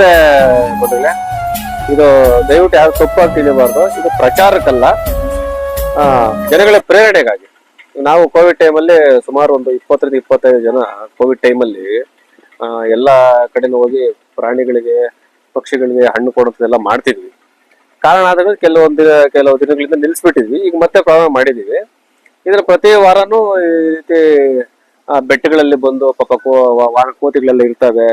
ನಮಸ್ತೆ ಗೊತ್ತಿಲ್ಲ ಇದು ದಯವಿಟ್ಟು ಯಾರು ಅಂತ ತಿಳಿಬಾರ್ದು ಇದು ಪ್ರಚಾರಕ್ಕಲ್ಲ. ಜನಗಳ ಪ್ರೇರಣೆಗಾಗಿ. ನಾವು ಕೋವಿಡ್ ಟೈಮಲ್ಲಿ ಸುಮಾರು ಒಂದು ಇಪ್ಪತ್ತರಿಂದ ಇಪ್ಪತ್ತೈದು ಜನ ಕೋವಿಡ್ ಟೈಮಲ್ಲಿ ಎಲ್ಲ ಕಡೆನೂ ಹೋಗಿ ಪ್ರಾಣಿಗಳಿಗೆ, ಪಕ್ಷಿಗಳಿಗೆ ಹಣ್ಣು ಕೊಡೋದೆಲ್ಲ ಮಾಡ್ತಿದ್ವಿ. ಕಾರಣ ಆದಾಗ ಕೆಲವೊಂದು ಕೆಲವು ದಿನಗಳಿಂದ ನಿಲ್ಲಿಸ್ಬಿಟ್ಟಿದ್ವಿ. ಈಗ ಮತ್ತೆ ಪ್ರಾರಂಭ ಮಾಡಿದ್ದೀವಿ. ಇದರ ಪ್ರತಿ ವಾರನೂ ಈ ರೀತಿ ಬೆಟ್ಟಗಳಲ್ಲಿ ಬಂದು, ಪಾಪ ಕೋ ವಾರ ಕೋತಿಗಳೆಲ್ಲ ಇರ್ತವೆ.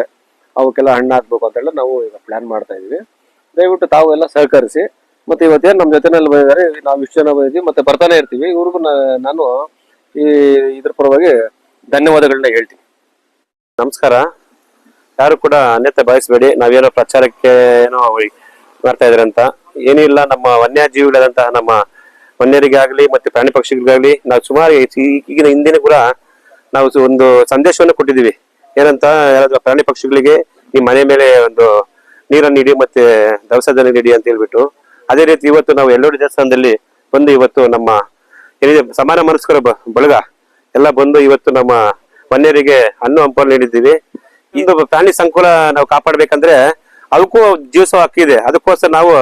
ಅವಕ್ಕೆಲ್ಲ ಹಣ್ಣು ಹಾಕ್ಬೇಕು ಹೇಳಿ ನಾವು ಈಗ ಪ್ಲಾನ್ ಮಾಡ್ತಾ ಇದೀವಿ ದಯವಿಟ್ಟು ತಾವು ಎಲ್ಲ ಸಹಕರಿಸಿ. ಮತ್ತೆ ಇವತ್ತೇನು ನಮ್ಮ ಜೊತೆನಲ್ಲಿ ಬಂದಿದ್ದಾರೆ, ನಾವು ಇಷ್ಟು ಜನ ಬಂದಿದ್ವಿ ಮತ್ತೆ ಬರ್ತಾನೆ ಇರ್ತೀವಿ. ಇವ್ರಿಗೂ ನಾನು ಈ ಇದ್ರ ಪರವಾಗಿ ಧನ್ಯವಾದಗಳನ್ನ ಹೇಳ್ತೀನಿ. ನಮಸ್ಕಾರ. ಯಾರು ಕೂಡ ಅನ್ಯತೆ ಬಯಸಬೇಡಿ ನಾವೇನೋ ಪ್ರಚಾರಕ್ಕೆ ಏನೋ ಮಾಡ್ತಾ ಇದ್ರೆ ಅಂತ. ಏನೂ ಇಲ್ಲ. ನಮ್ಮ ಜೀವಿಗಳಾದಂತಹ ನಮ್ಮ ವನ್ಯರಿಗಾಗಲಿ, ಮತ್ತೆ ಪ್ರಾಣಿ ಪಕ್ಷಿಗಳಿಗಾಗಲಿ, ನಾವು ಸುಮಾರು ಈಗಿನ ಹಿಂದಿನ ಕೂಡ ನಾವು ಒಂದು ಸಂದೇಶವನ್ನು ಕೊಟ್ಟಿದ್ದೀವಿ. ಏನಂತ ಯಾರಾದ್ರೂ ಪ್ರಾಣಿ ಪಕ್ಷಿಗಳಿಗೆ ಈ ಮನೆ ಮೇಲೆ ಒಂದು ನೀರನ್ನು ಇಡಿ ಮತ್ತೆ ದವಸದಲ್ಲಿ ನೀಡಿ ಅಂತ ಹೇಳ್ಬಿಟ್ಟು ಅದೇ ರೀತಿ ಇವತ್ತು ನಾವು ಎಲ್ಲೋಡಿ ದೇವಸ್ಥಾನದಲ್ಲಿ ಬಂದು ಇವತ್ತು ನಮ್ಮ ಏನಿದೆ, ಸಮಾನ ಮನಸ್ಕರ ಬಳಗ ಎಲ್ಲ ಬಂದು ಇವತ್ತು ನಮ್ಮ ಮನೆಯವರಿಗೆ ಹಣ್ಣು ಹಂಪಲು ನೀಡಿದ್ದೀವಿ. ಇದು ಪ್ರಾಣಿ ಸಂಕುಲ ನಾವು ಕಾಪಾಡ್ಬೇಕಂದ್ರೆ ಅದಕ್ಕೂ ಜೀವಿಸೋ ಹಕ್ಕಿದೆ ಅದಕ್ಕೋಸ್ಕರ ನಾವು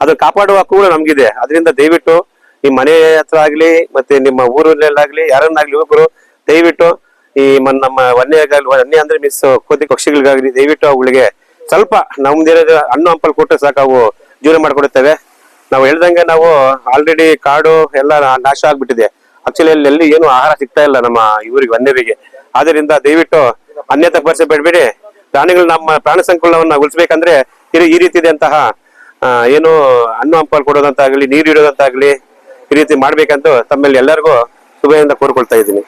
ಅದನ್ನ ಕಾಪಾಡುವ ಹಕ್ಕು ಕೂಡ ನಮ್ಗಿದೆ. ಅದರಿಂದ ದಯವಿಟ್ಟು ನಿಮ್ಮ ಮನೆ ಹತ್ರ ಆಗ್ಲಿ, ಮತ್ತೆ ನಿಮ್ಮ ಊರಲ್ಲಾಗ್ಲಿ ಯಾರನ್ನಾಗ್ಲಿ ಒಬ್ಬರು ದಯವಿಟ್ಟು ಈ ನಮ್ಮ ವನ್ಯ ವನ್ಯ ಅಂದ್ರೆ ಮಿಸ್ ಕೋತಿ ಪಕ್ಷಿಗಳಿಗಾಗಲಿ ದಯವಿಟ್ಟು ಅವುಗಳಿಗೆ ಸ್ವಲ್ಪ ನಮ್ದಿರೋದು ಹಣ್ಣು ಹಂಪಲು ಕೊಟ್ಟರೆ ಸಾಕು, ಅವು ಜೀವನ ಮಾಡ್ಕೊಡುತ್ತವೆ. ನಾವು ಹೇಳ್ದಂಗೆ ನಾವು ಆಲ್ರೆಡಿ ಕಾಡು ಎಲ್ಲ ನಾಶ ಆಗ್ಬಿಟ್ಟಿದೆ. ಆಕ್ಚುಲಿ ಅಲ್ಲಿ ಎಲ್ಲಿ ಏನು ಆಹಾರ ಸಿಗ್ತಾ ಇಲ್ಲ ನಮ್ಮ ಇವರಿಗೆ ವನ್ಯರಿಗೆ. ಆದ್ರಿಂದ ದಯವಿಟ್ಟು ಅನ್ಯತ ಪರಿಸರ ಬೇಡಬೇಡಿ. ಪ್ರಾಣಿಗಳು ನಮ್ಮ ಪ್ರಾಣ ಸಂಕುಲವನ್ನ ಉಳಿಸ್ಬೇಕಂದ್ರೆ ಈ- ಈ ರೀತಿ ಇದೆ ಅಂತಹ ಏನು ಹಣ್ಣು ಹಂಪಲು ಕೊಡೋದಂತಾಗ್ಲಿ, ನೀರು ಇಡೋದಂತಾಗ್ಲಿ ಈ ರೀತಿ ಮಾಡ್ಬೇಕಂತ ತಮ್ಮಲ್ಲಿ ಎಲ್ಲರಿಗೂ ಶುಭೆಯಿಂದ ಕೋರ್ಕೊಳ್ತಾ ಇದ್ದೀನಿ.